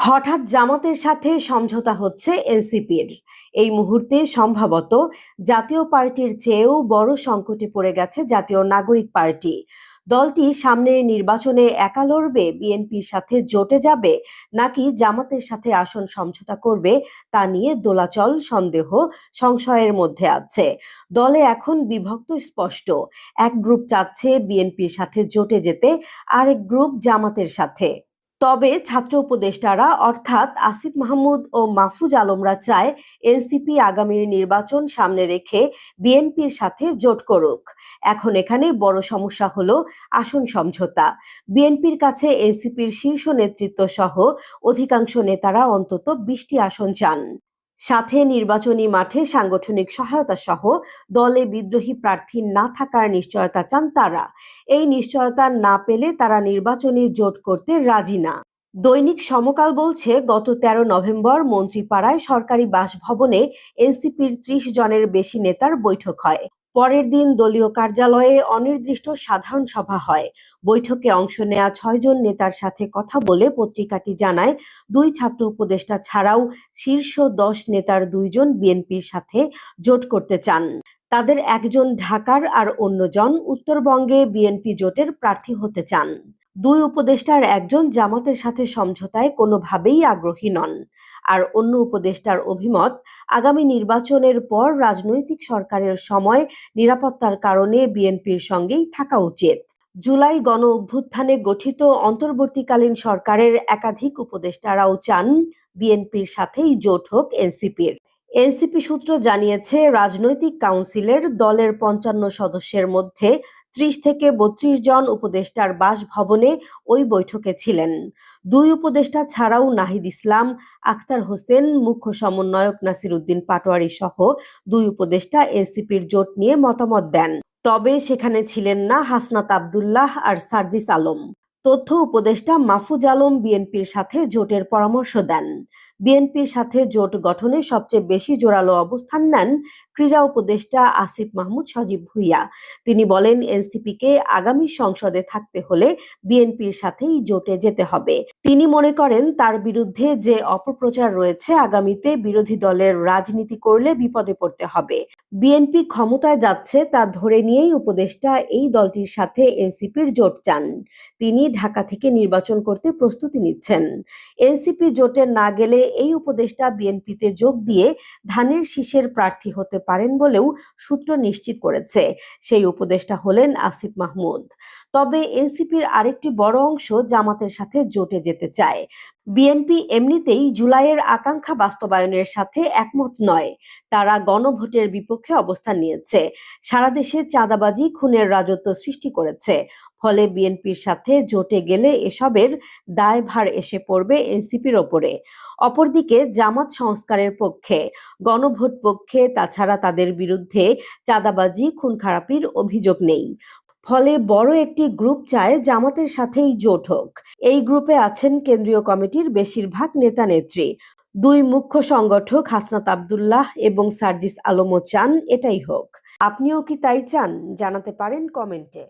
হঠাৎ জামাতের সাথে সমঝোতা হচ্ছে এনসিপির। এই মুহূর্তে সম্ভবত জাতীয় পার্টির চেয়েও বড় সংকটে পড়ে গেছে জাতীয় নাগরিক পার্টি। দলটি সামনে নির্বাচনে একা লড়বে, বিএনপির সাথে জোটে যাবে, নাকি জামাতের সাথে আসন সমঝোতা করবে, তা নিয়ে দোলাচল, সন্দেহ, সংশয়ের মধ্যে আছে। দলে এখন বিভক্ত স্পষ্ট। এক গ্রুপ চাচ্ছে বিএনপির সাথে জোটে যেতে, আরেক গ্রুপ জামাতের সাথে। তবে ছাত্র উপদেষ্টারা, অর্থাৎ আসিফ মাহমুদ ও মাহফুজ আলমরা চায় এনসিপি আগামী নির্বাচন সামনে রেখে বিএনপির সাথে জোট করুক। এখন এখানে বড় সমস্যা হলো আসন সমঝোতা। বিএনপির কাছে এনসিপির শীর্ষ নেতৃত্ব সহ অধিকাংশ নেতারা অন্তত বিশটি আসন চান। সাথে নির্বাচনী মাঠে সাংগঠনিক সহায়তা সহ দলে বিদ্রোহী প্রার্থী না থাকার নিশ্চয়তা চান তারা। এই নিশ্চয়তা না পেলে তারা নির্বাচনী জোট করতে রাজি না। দৈনিক সমকাল বলছে, গত ১৩ নভেম্বর মন্ত্রীপাড়ায় সরকারি বাসভবনে এনসিপির ত্রিশ জনের বেশি নেতার বৈঠক হয়। পরের দিন দলীয় কার্যালয়ে অনির্দিষ্ট সাধারণ সভা হয়। বৈঠকে অংশ নেয়া ছয়জন নেতার সাথে কথা বলে পত্রিকাটি জানায়, দুই ছাত্র উপদেষ্টা ছাড়াও শীর্ষ দশ নেতার দুইজন বিএনপির সাথে জোট করতে চান। তাদের একজন ঢাকার আর অন্যজন উত্তরবঙ্গে বিএনপি জোটের প্রার্থী হতে চান। দুই উপদেষ্টার একজন জামাতের সাথে সমঝোতায় কোনোভাবেই আগ্রহী নন। আর অন্য উপদেষ্টার অভিমত, আগামী নির্বাচনের পর রাজনৈতিক সরকারের সময় নিরাপত্তার কারণে বিএনপির সঙ্গেই থাকা উচিত। জুলাই গণ অভ্যুত্থানে গঠিত অন্তর্বর্তীকালীন সরকারের একাধিক উপদেষ্টারাও চান বিএনপির সাথেই জোট হোক এনসিপির। এনসিপি সূত্র জানিয়েছে, রাজনৈতিক কাউন্সিলের দলের পঞ্চান্ন সদস্যের মধ্যে ত্রিশ থেকে বত্রিশ জন উপদেষ্টার বাসভবনে ওই বৈঠকে ছিলেন। দুই উপদেষ্টা ছাড়াও নাহিদ ইসলাম, আখতার হোসেন, মুখ্য সমন্বয়ক নাসির উদ্দিন পাটোয়ারি সহ দুই উপদেষ্টা এনসিপির জোট নিয়ে মতামত দেন। তবে সেখানে ছিলেন না হাসনাত আবদুল্লাহ আর সার্জিস আলম। তথ্য উপদেষ্টা মাহফুজ আলম বিএনপির সাথে জোটের পরামর্শ দেন। বিএনপির সাথে জোট গঠনে সবচেয়ে বেশি জোরালো অবস্থান নেন ক্রীড়া উপদেষ্টা আসিফ মাহমুদ সজীব ভুইয়া। তিনি বলেন, এনসিপিকে আগামী সংসদে থাকতে হলে বিএনপির সাথেই জোটে যেতে হবে। তিনি মনে করেন, তার বিরুদ্ধে যে অপপ্রচার রয়েছে, আগামীতে বিরোধী দলের রাজনীতি করলে বিপদে পড়তে হবে। বিএনপি ক্ষমতায় যাচ্ছে, তা ধরে নিয়েই উপদেষ্টা এই দলটির সাথে এনসিপির জোট চান। তিনি ঢাকা থেকে নির্বাচন করতে প্রস্তুতি নিচ্ছেন। এনসিপি জোটে না গেলে এই উপদেষ্টা বিএনপিতে যোগ দিয়ে ধানের শীষের প্রার্থী হতে পারেন বলেও সূত্র নিশ্চিত করেছে। সেই উপদেষ্টা হলেন আসিফ মাহমুদ। তবে এনসিপির আরেকটি বড় অংশ জামাতের সাথে জোটে যেতে চায়। বিএনপি এমনিতেই জুলাইয়ের আকাঙ্ক্ষা বাস্তবায়নের সাথে একমত নয়। তারা গণভোটের বিপক্ষে অবস্থান নিয়েছে। সারা দেশে চাঁদাবাজি, খুনের রাজত্ব সৃষ্টি করেছে। ফলে বিএনপির সাথে জোটে গেলে এসবের দায়ভার এসে পড়বে এনসিপির ওপরে। অপরদিকে জামাত সংস্কারের পক্ষে, গণভোট পক্ষে তাছাড়া তাদের বিরুদ্ধে চাঁদাবাজি খুন খারাপির অভিযোগ নেই। ফলে বড় একটি গ্রুপ চায় জামাতের সাথেই জোট হোক। এই গ্রুপে আছেন কেন্দ্রীয় কমিটির বেশিরভাগ নেতা নেত্রী। দুই মুখ্য সংগঠক হাসনাত আবদুল্লাহ এবং সার্জিস আলমও চান এটাই হোক। আপনিও কি তাই চান? জানাতে পারেন কমেন্টে।